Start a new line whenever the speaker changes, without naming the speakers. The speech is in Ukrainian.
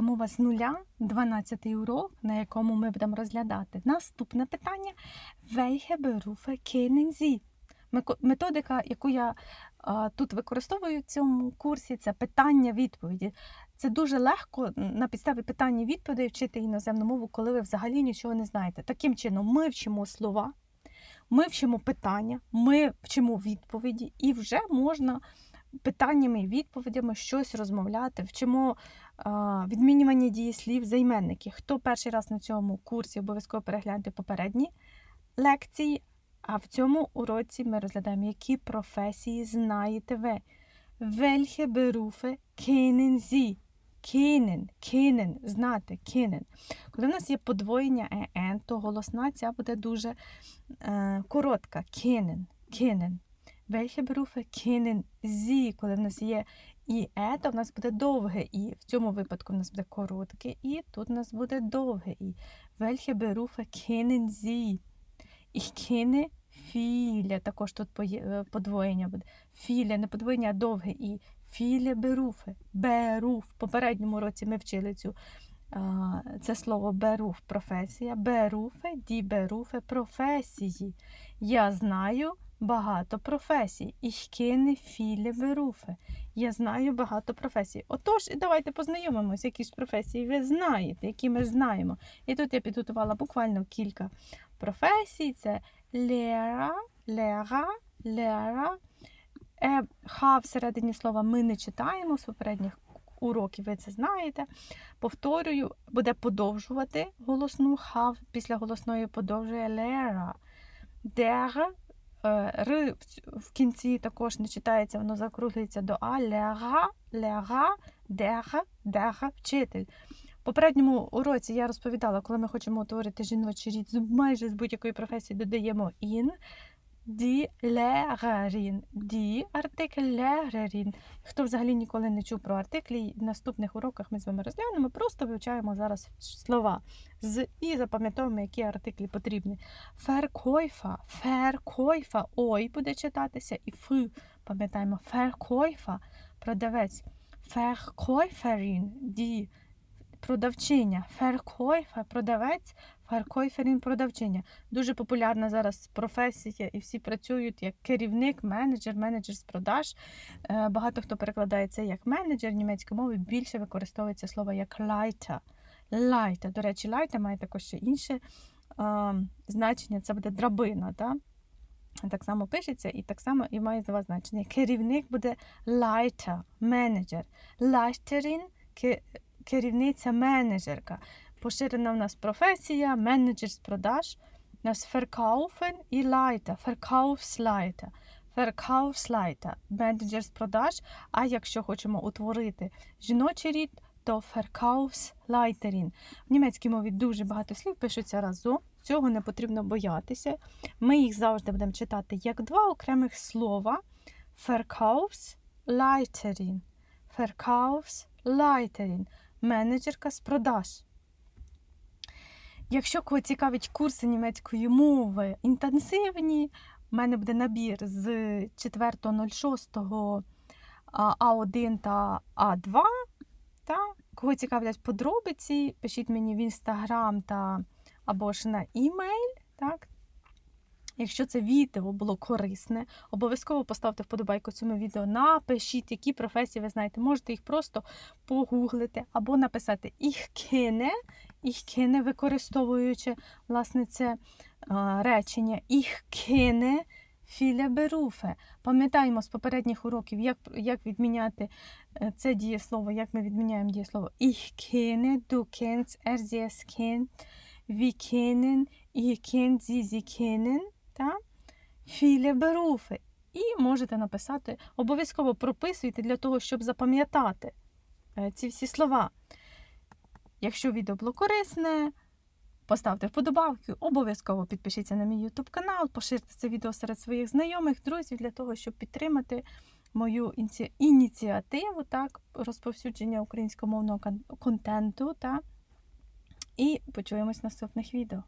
Мова з нуля, 12 урок, на якому ми будемо розглядати наступне питання: Welche Berufe kennen? Методика, яку я а, тут використовую в цьому курсі, це питання-відповіді. Це дуже легко на підставі питання відповідей вчити іноземну мову, коли ви взагалі нічого не знаєте. Таким чином, ми вчимо слова, ми вчимо питання, ми вчимо відповіді, і вже можна питаннями і відповідями щось розмовляти. Вчимо відмінювання дієслів, займенники. Хто перший раз на цьому курсі обов'язково перегляньте попередні лекції. А в цьому уроці ми розглядаємо, які професії знаєте ви. Welche Berufe kennen Sie? Kennen, kennen, знати, kennen. Коли в нас є подвоєння «en», то голосна ця буде дуже е, коротка. Kennen, kennen. Welche Berufe kennen Sie? Коли в нас є і «е», то в нас буде довге і. В цьому випадку в нас буде коротке і, тут в нас буде довге і. Welche Berufe kennen Sie? Ich kenne viele. Також тут е, подвоєння буде. Viele, не подвоєння, а довге і. Viele Berufe. Beruf. В попередньому році ми вчили цю, це слово Beruf – професія. Berufe, die Berufe – професії. Я знаю багато професій. Ich kenne viele Berufe. Я знаю багато професій. Отож, і давайте познайомимося, які ж професії ви знаєте, які ми знаємо. І тут я підготувала буквально кілька професій. Це Лера, Лера, Лера. Е, ха всередині слова ми не читаємо з попередніх уроків, ви це знаєте. Повторюю, буде подовжувати голосну ха після голосної подовжує Лера. Дер, р в кінці також не читається, воно закруглюється до А. ляга, ляга, дега, дега, вчитель. В попередньому уроці я розповідала, коли ми хочемо утворити жіночий рід майже з будь-якої професії додаємо ін. Die Lehrerin. Die артикль Lehrerin. Хто взагалі ніколи не чув про артиклі, в наступних уроках ми з вами розглянемо, просто вивчаємо зараз слова з і запам'ятовуємо, які артиклі потрібні. Verkäufer, Verkäufer, ой буде читатися, і ф, пам'ятаємо, Verkäufer, продавець. Verkäuferin, die продавчиня. Verkäufer, продавець, Verkäuferin, продавчиня. Дуже популярна зараз професія, і всі працюють як керівник, менеджер, менеджер з продаж. Е, Багато хто перекладає це як менеджер німецькою мовою, більше використовується слово як лайта. Лайта. До речі, лайта має також ще інше е, значення, це буде драбина. Да? Так само пишеться і так само і має два значення. Керівник буде лайта, менеджер. Лайтерін керівниця менеджерка. Поширена в нас професія, менеджер з продаж. У нас verkaufen і лайта, verkaufsleiter. Verkaufsleiter – менеджер з продаж. А якщо хочемо утворити жіночий рід, то Verkaufsleiterin. В німецькій мові дуже багато слів пишуться разом. Цього не потрібно боятися. Ми їх завжди будемо читати як два окремих слова. Verkaufsleiterin. Verkaufsleiterin. Менеджерка з продаж. Якщо кого цікавить курси німецької мови інтенсивні, в мене буде набір з 4.06 а, А1 та А2. Та? Кого цікавлять подробиці, пишіть мені в інстаграм та або ж на імейл. Так? Якщо це відео було корисне, обов'язково поставте вподобайку цьому відео, напишіть, які професії ви знаєте. Можете їх просто погуглити або написати «Ich kenne», «Ich kenne», використовуючи власне це а, речення «Ich kenne viele Berufe». Пам'ятаємо з попередніх уроків, як, як відміняти е, це дієслово, як ми відміняємо дієслово «Ich kenne», «Du kennst», «Er sie es kennt», «Wir kennen», «Ihr kennt», «Sie sie та «Viele Berufe». І можете написати, обов'язково прописуйте для того, щоб запам'ятати е, ці всі слова. Якщо відео було корисне, поставте вподобавки, обов'язково підпишіться на мій YouTube канал, поширте це відео серед своїх знайомих, друзів, для того, щоб підтримати мою ініці- ініціативу, так, розповсюдження українськомовного контенту. Так. І почуємось в наступних відео.